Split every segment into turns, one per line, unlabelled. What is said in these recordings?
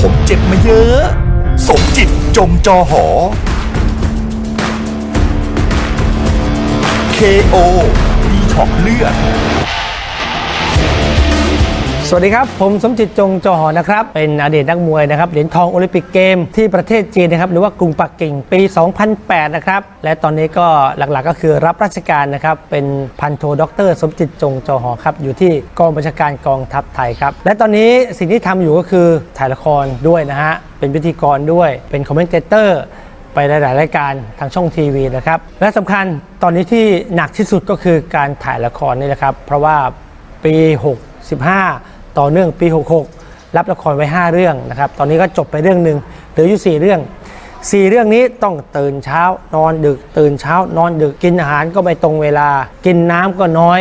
ผมาเยอะ สมจิตจงจอหอ KO ดีช็อกเลือด
สวัสดีครับ ผมสมจิตจงจอหอนะครับ เป็นอดีตนักมวยนะครับเหรียญทองโอลิมปิกเกมที่ประเทศจีนนะครับหรือว่ากรุงปักกิ่งปี 2008 นะครับและตอนนี้ก็หลักๆก็คือรับราชการนะครับเป็นพันโทด็อกเตอร์สมจิตจงจอหอครับอยู่ที่กองบัญชาการกองทัพไทยครับและตอนนี้สิ่งที่ทำอยู่ก็คือถ่ายละครด้วยนะฮะเป็นพิธีกรด้วยเป็นคอมเมนเตเตอร์ไปหลาย ๆ รายการทางช่องทีวีนะครับ และสำคัญตอนนี้ที่หนักที่สุดก็คือการถ่ายละครนี่แหละครับ เพราะว่าปี 65 ต่อเนื่องปี 66 รับละครไว้ 5 เรื่องนะครับ ตอนนี้ก็จบไปเรื่องหนึ่งเหลืออยู่ 4 เรื่อง 4 เรื่องนี้ต้องตื่นเช้านอนดึก ตื่นเช้านอนดึกกินอาหารก็ไม่ตรงเวลา กินน้ำก็น้อย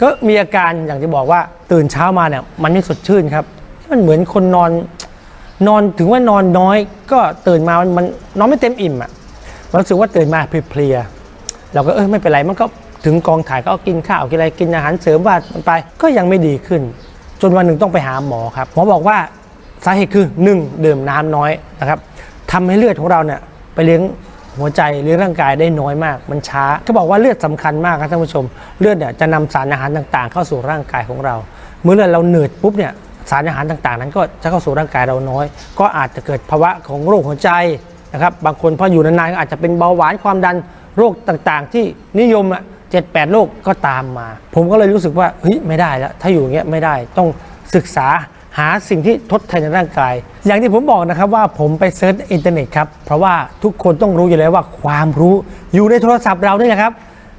ก็มีอาการอย่างที่บอกว่าตื่นเช้ามาเนี่ยมันไม่สดชื่นครับ มันเหมือนคนนอนนอนถึงว่านอนน้อยก็ตื่นมามันมันนอนไม่เต็มอิ่มอะมันรู้สึกว่าตื่นมาเพลียเราก็เออไม่เป็นไรมันก็ถึงกองถ่ายก็กินข้าวกินอะไรกินอาหารเสริมว่ามันไปก็ยังไม่ดีขึ้น จนวันหนึ่งต้องไปหาหมอครับหมอบอกว่าสาเหตุคือ 1. ดื่มน้ำน้อยนะครับทำให้เลือดของเราเนี่ยไปเลี้ยงหัวใจเลี้ยงร่างกายได้น้อยมาก มันช้าเขาบอกว่าเลือดสำคัญมากครับท่านผู้ชม เลือดเนี่ยจะนำสารอาหารต่างๆ เข้าสู่ร่างกายของเรา เมื่อเลือดเราเหนื่อยปุ๊บเนี่ยสารอาหารต่างๆ นั้นก็จะเข้าสู่ร่างกายเราน้อย ก็อาจจะเกิดภาวะของโรคหัวใจนะครับบางคนพออยู่นานๆก็อาจจะเป็นเบาหวานความดันโรคต่างๆ ที่นิยมอะ เจ็ดแปดโรคก็ตามมา ผมก็เลยรู้สึกว่าเฮ้ยไม่ได้แล้วถ้าอยู่อย่างเงี้ยไม่ได้ต้องศึกษาหาสิ่งที่ทดแทนในร่างกาย อย่างที่ผมบอกนะครับว่าผมไปเซิร์ชอินเทอร์เน็ตครับ เพราะว่าทุกคนต้องรู้อยู่แล้วว่าความรู้อยู่ในโทรศัพท์เรานี่แหละครับ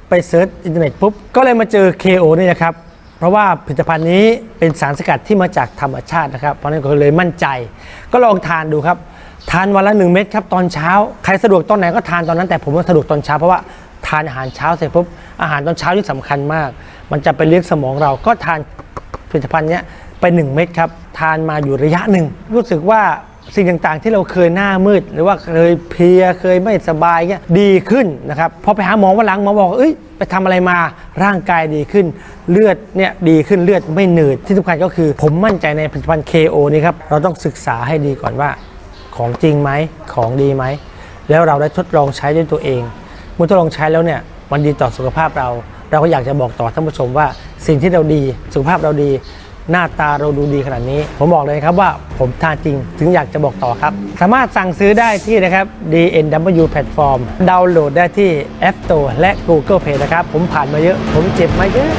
ไปเซิร์ชอินเทอร์เน็ตปุ๊บ ก็เลยมาเจอ KO นี่นะครับ เพราะว่าผลิตภัณฑ์นี้เป็นสารสกัดที่มาจากธรรมชาตินะครับ เพราะนั้นก็เลยมั่นใจ ก็ลองทานดูครับ ทานวันละหนึ่งเม็ดครับตอนเช้า ใครสะดวกตอนไหนก็ทานตอนนั้น แต่ผมว่าสะดวกตอนเช้าเพราะว่าานอาหารเช้าเสร็จปุ๊บอาหารตอนเช้าที่สำคัญมาก มันจะไปเลี้ยงสมองเราก็ทานผลิตภัณฑ์เนี้ยไปหนึ่งเม็ดครับ ทานมาอยู่ระยะหนึ่ง รู้สึกว่าสิ่งต่างๆ ที่เราเคยหน้ามืด หรือว่าเคยเพลียเคยไม่สบายเงี้ยดีขึ้นนะครับพอไปหาหมอวันหลังหมอบอกเอ้ยไปทำอะไรมาร่างกายดีขึ้น เลือดเนี่ยดีขึ้นเลือดไม่หนืดที่สำคัญก็คือ ผมมั่นใจในผลิตภัณฑ์ KO นี่ครับเราต้องศึกษาให้ดีก่อนว่าของจริงไหมของดีไหมแล้วเราได้ทดลองใช้ด้วยตัวเอง เมื่อทดลองใช้แล้วเนี่ยมันดีต่อสุขภาพเรา เราก็อยากจะบอกต่อท่านผู้ชมว่า สิ่งที่เราดีสุขภาพเราดี หน้าตาเราดูดีขนาดนี้ ผมบอกเลยครับว่าผมทานจริงถึงอยากจะบอกต่อครับ สามารถสั่งซื้อได้ที่นะครับ DNW Platform ดาวน์โหลดได้ที่ App Store และ Google Play นะครับ ผมผ่านมาเยอะ ผมเจ็บมาเยอะ